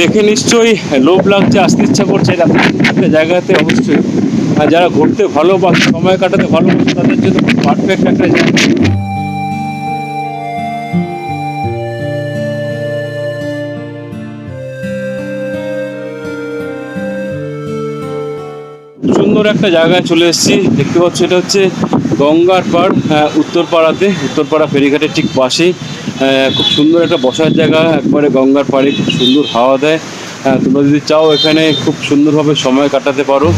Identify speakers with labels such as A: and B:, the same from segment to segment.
A: দেখে নিশ্চয়ই লোভ লাগছে, আসতে ইচ্ছা করছে এরকম একটা জায়গাতে অবশ্যই, আর যারা ঘুরতে ভালো বা সময় কাটাতে ভালোবাসে, তাদের জন্য পারফেক্ট একটা জায়গা। সুন্দর একটা জায়গায় চলে এসেছি। দেখতে পাচ্ছ এটা হচ্ছে গঙ্গার পাড় আহ, উত্তরপাড়াতে। উত্তরপাড়া ফেরিঘাটের ঠিক পাশেই। আহ, খুব সুন্দর একটা বসার জায়গা। একবারে গঙ্গার পাড়ে খুব সুন্দর হাওয়া দেয়। আহ, তোমরা যদি চাও এখানে খুব সুন্দরভাবে সময় কাটাতে পারো।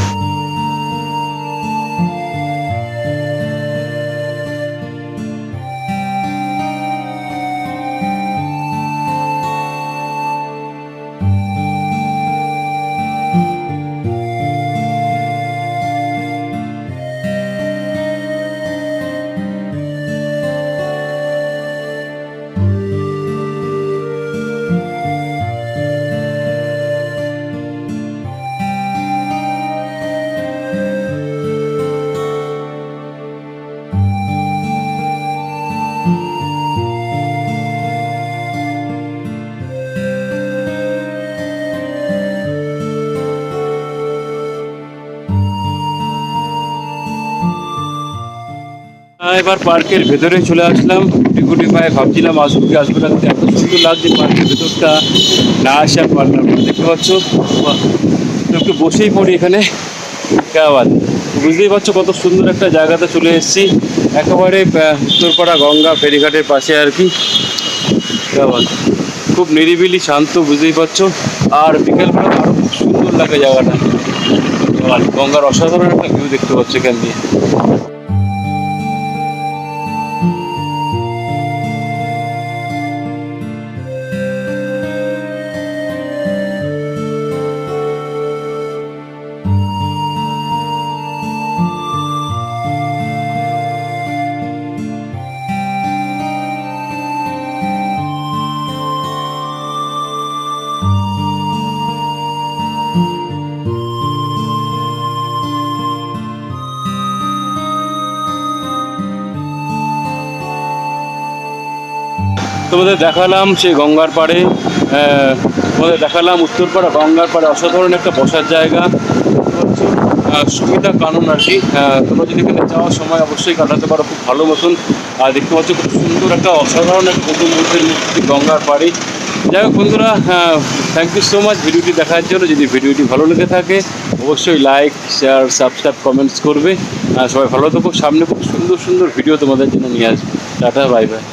A: এবার পার্কের ভেতরে চলে আসলাম। গুটি পায়ে ভাবছিলাম আসব কি আসব না এত সুন্দর লাগছে পার্কের ভেতরটা। না আসা পারলাম দেখতে পাচ্ছ? একটু বসেই পড়ি এখানে। কেমন বুঝতেই পারছ কত সুন্দর একটা জায়গাতে চলে এসেছি। একেবারে উত্তরপাড়া গঙ্গা ফেরিঘাটের পাশে আর কি। কেমন খুব নিরিবিলি, শান্ত, বুঝতেই পারছ। আর বিকেলবেলা আরও খুব সুন্দর লাগে জায়গাটা। গঙ্গার অসাধারণ একটা ভিউ দেখতে পাচ্ছ এখান দিয়ে। তোমাদের দেখালাম সেই গঙ্গার পাড়ে তোমাদের দেখালাম উত্তরপাড়া গঙ্গার পাড়ে অসাধারণ একটা বসার জায়গা। সুবিধা কানুন আর কি। তোমরা যদি এখানে যাওয়ার সময় অবশ্যই কাটাতে পারো খুব ভালো মতন। আর দেখতে পাচ্ছ খুব সুন্দর একটা অসাধারণ একটা নতুন মূর্তির মূর্তি গঙ্গার পাড়ে। যাই হোক বন্ধুরা থ্যাংক ইউ সো মাচ ভিডিওটি দেখার জন্য। যদি ভিডিওটি ভালো লেগে থাকে, অবশ্যই লাইক শেয়ার সাবস্ক্রাইব কমেন্টস করবে। সবাই ভালো থাকুক সামনে খুব সুন্দর সুন্দর ভিডিও তোমাদের জন্য নিয়ে আসবে। Tata bye bye